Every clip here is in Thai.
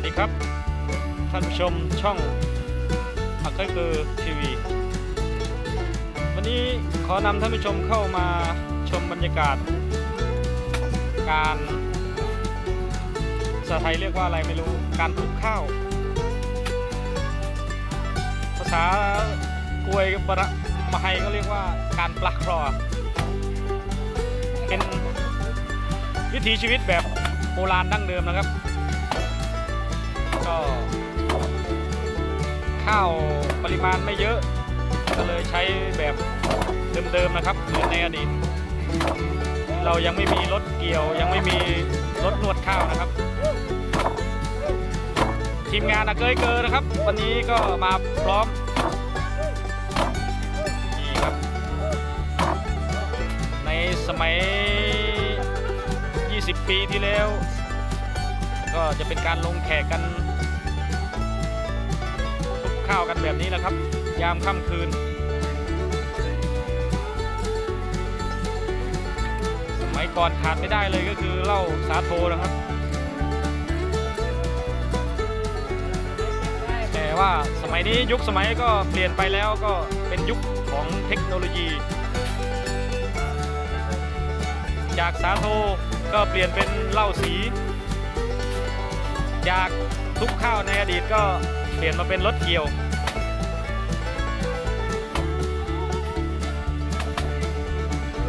วัสดีครับ ท่านผู้ชมช่องอักเคยเกอร์ทีวี วันนี้ขอนำท่านผู้ชมเข้ามาชมบรรยากาศ การภาษาไทยเรียกว่าอะไรไม่รู้ การทุบข้าว ภาษากวยบระมาไฮก็เรียกว่าการปลักครอเป็นวิถีชีวิตแบบโบราณดั้งเดิมนะครับ ก็ข้าวปริมาณไม่เยอะ ก็เลยใช้แบบเดิมๆนะครับเหมือนในอดีตเรายังไม่มีรถเกี่ยว ยังไม่มีรถนวดข้าวนะครับ ทีมงานอะเกยเกอนะครับ วันนี้ก็มาพร้อมนี่ครับ ในสมัย 20 ปีที่แล้ว ก็จะเป็นการลงแขกกัน ข้าวกันแบบนี้แหละครับ ยามค่ำคืนสมัยก่อนขาดไม่ได้เลยก็คือเหล้าสาโทนะครับ แต่ว่าสมัยนี้ยุคสมัยก็เปลี่ยนไปแล้วก็เป็นยุคของเทคโนโลยี จากสาโทก็เปลี่ยนเป็นเหล้าสี จากทุกข้าวในอดีตก็ เปลี่ยนมาเป็นรถเกี่ยว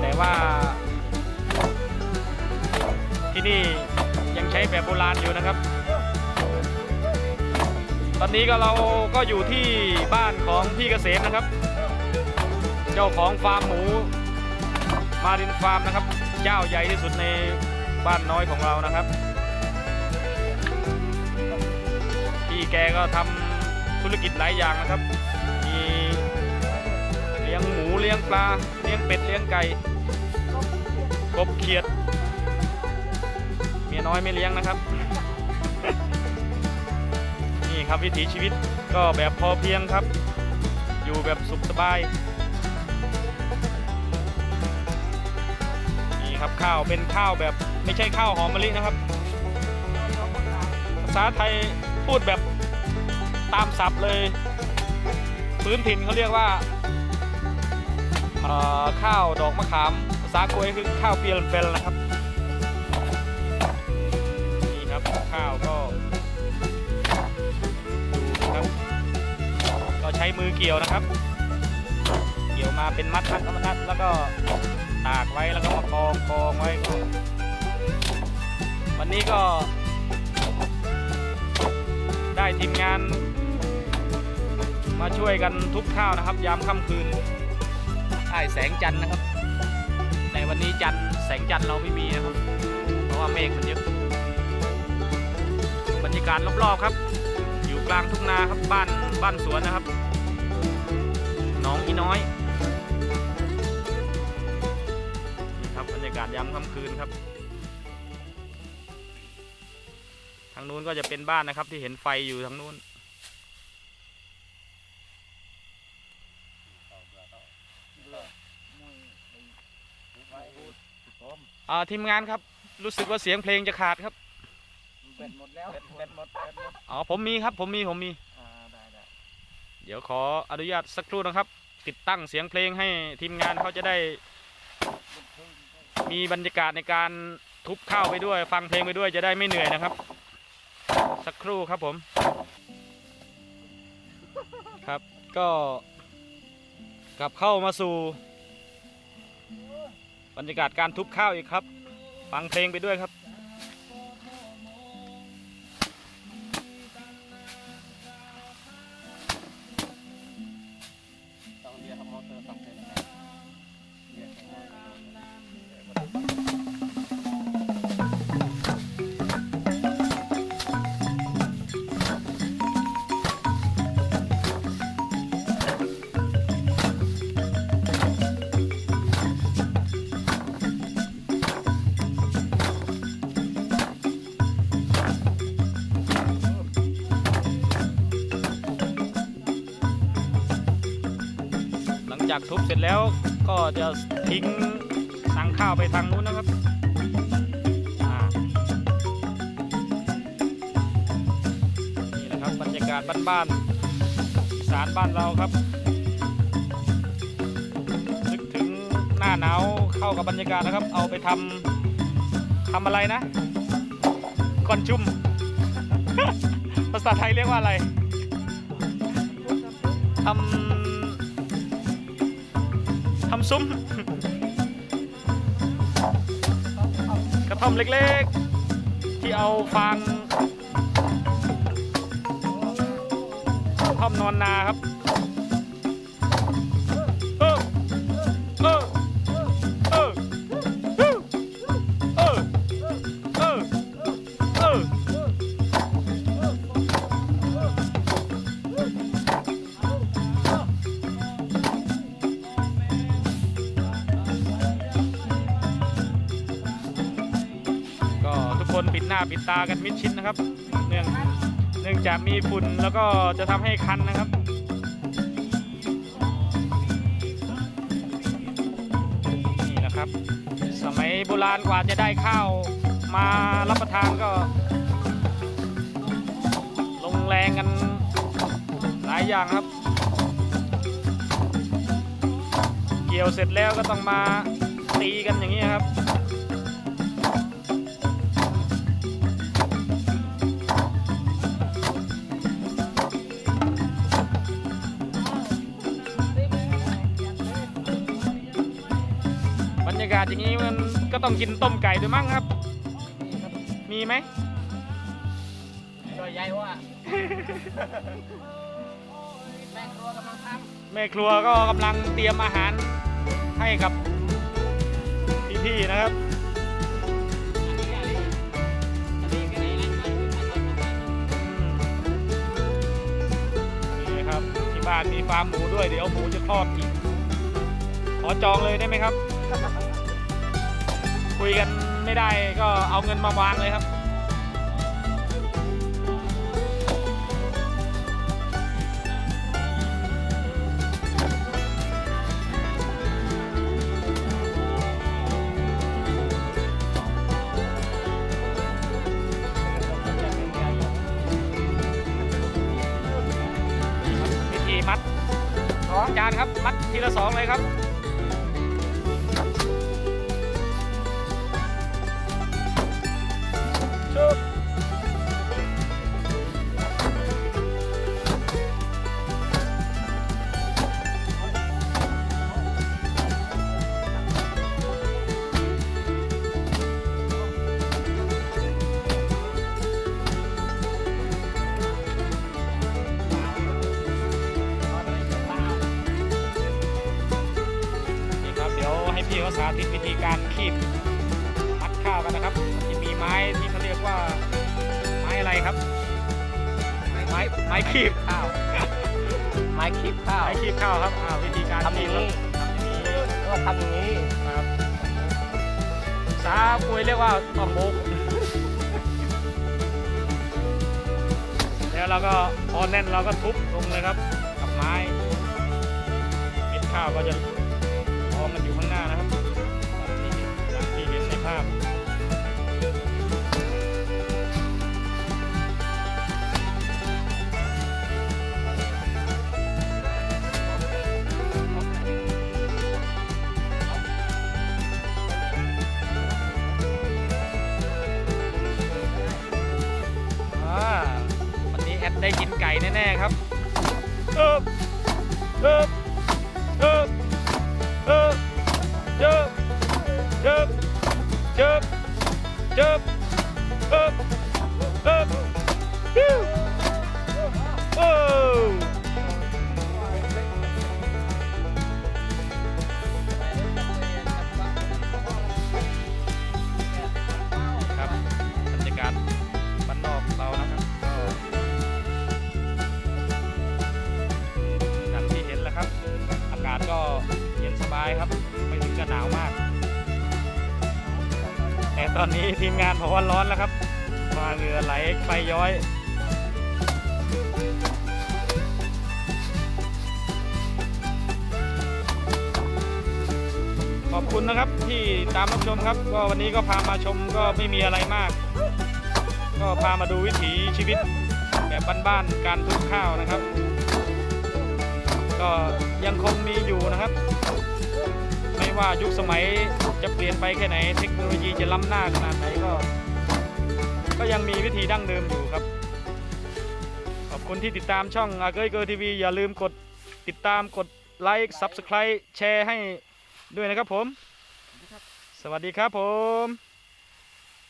แต่ว่า ที่นี่ยังใช้แบบโบราณอยู่นะครับ ตอนนี้ก็เราก็อยู่ที่บ้านของพี่เกษมนะครับ เจ้าของฟาร์มหมูมารินฟาร์มนะครับ เจ้าใหญ่ที่สุดในบ้านน้อยของเรานะครับ แกก็ทำธุรกิจหลายอย่างนะครับ มีเลี้ยงหมูเลี้ยงปลาเลี้ยงเป็ดเลี้ยงไก่กบเขียด เมียน้อยไม่เลี้ยงนะครับ นี่ครับวิถีชีวิตก็แบบพอเพียงครับ อยู่แบบสุขสบาย นี่ครับข้าวเป็นข้าวแบบไม่ใช่ข้าวหอมมะลินะครับ ภาษาไทยพูดแบบ ตามศัพท์เลย พื้นถิ่นเขาเรียกว่าข้าวดอกมะขามภาษากวยคือข้าวเปียลเฟลนะครับนี่ครับข้าวก็ดูนะครับก็ใช้มือเกี่ยวนะครับ เกี่ยวมาเป็นมัดมัดมัดมัดแล้วก็ตากไว้แล้วก็มากองกองไว้วันนี้ก็ได้ทีมงาน มาช่วยกันทุบข้าวนะครับ ยามค่ำคืนไอ้แสงจันทร์นะครับ แต่วันนี้จันทร์แสงจันทร์เราไม่มีนะครับ เพราะว่าเมฆมันเยอะบรรยากาศรอบๆครับ อยู่กลางทุ่งนาครับบ้านบ้านสวนนะครับหนองอีน้อยนี่ครับบรรยากาศยามค่ำคืนครับ ทางนู้นก็จะเป็นบ้านนะครับที่เห็นไฟอยู่ทางนู้น อ่าทีมงานครับรู้สึกว่าเสียงเพลงจะขาดครับเบ็ดหมดแล้วเบ็ดเบ็ดหมดเบ็ดหมดอ๋อผมมีครับผมมีผมมีอ่าได้ได้เดี๋ยวขออนุญาตสักครู่นะครับ ติดตั้งเสียงเพลงให้ทีมงานเขาจะได้ มีบรรยากาศในการทุบข้าวไปด้วย ฟังเพลงไปด้วยจะได้ไม่เหนื่อยนะครับ สักครู่ครับผม ครับก็ กลับเข้ามาสู่บรรยากาศการทุบข้าวอีกครับ ฟังเพลงไปด้วยครับากทุบเสร็จแล้วก็จะทิ้งสังข้าวไปทางนู้นนะครับอ่าากาศบ้านๆสารบ้านเราครับนึกถึงหน้าหนาวเข้ากับบรรยากาศนะครับ เอาไปทำทำอะไรนะก่อนจุ่ม ภาษาไทยเรียกว่าอะไรทำ ซุ้มกระท่อมเล็กๆ ที่เอาฟางกระท่อมนอนนาครับ คนปิดหน้าปิดตากันมิดชิดนะครับ เนื่องเนื่องจากมีฝุ่นแล้วก็จะทำให้คันนะครับนี่นะครับ สมัยโบราณกว่าจะได้ข้าวมารับประทานก็ ลงแรงกันหลายอย่างครับ เกี่ยวเสร็จแล้วก็ต้องมาตีกันอย่างนี้ครับากาศอย่างนี้มันก็ต้องกินต้มไก่ด้วยมั้งครับ มีไหมตัวใหญ่ว่า แม่ครัวกำลังทแม่ครัวก็กำลังเตรียมอาหารให้กับพี่ๆนะครับำอันนี้อันนี้อันนี้ก็ได้นะอืมนี่ครับที่บ้านมีฟาร์มหมูด้วยเดี๋ยวหมูจะคลอดอีกขอจองเลยได้ไหมครับ คุยกันไม่ได้ก็เอาเงินมาวางเลยครับ วิธีมัดสองจานครับ มัดทีละสองเลยครับ ธิตวิธีการคีบมัดข้าวกันนะครับมันจะมีไม้ที่เขาเรียกว่าไม้อะไรครับ ไม้ไม้คีบข้าวไม้คีบข้าวไม้คีบข้าวครับอ่าวิธีการทำอคีย่าบงครับทำอย่างนี้นี้ก็ทำอย่างนี้ครับสาปุยเรียกว่าต้องบุกแล้วเราก็พอแน่นเราก็ทุบลงเลยครับ กับไม้เม็ดข้าวก็จะาพ อ่าวันนี้แอดได้กินไก่แน่ ๆ ครับ เจิบ อนนี้ทีมงานบอกว่าร้อนแล้วครับมาเหงื่อไหลไปย้อยขอบคุณนะครับที่ตามรับชมครับ ก็วันนี้ก็พามาชมก็ไม่มีอะไรมาก ก็พามาดูวิถีชีวิตแบบบ้านๆการทุบข้าวนะครับ ก็ยังคงมีอยู่นะครับ ไม่ว่ายุคสมัย จะเปลี่ยนไปแค่ไหน เทคโนโลยีจะล้ำหน้าขนาดไหนก็ ก็ยังมีวิธีดั้งเดิมอยู่ครับ ขอบคุณที่ติดตามช่องอาเกยเกอร์ทีวีอย่าลืมกดติดตามกดไลค์ซับสไคร b e แชร์ให้ด้วยนะครับผม สวัสดีครับผม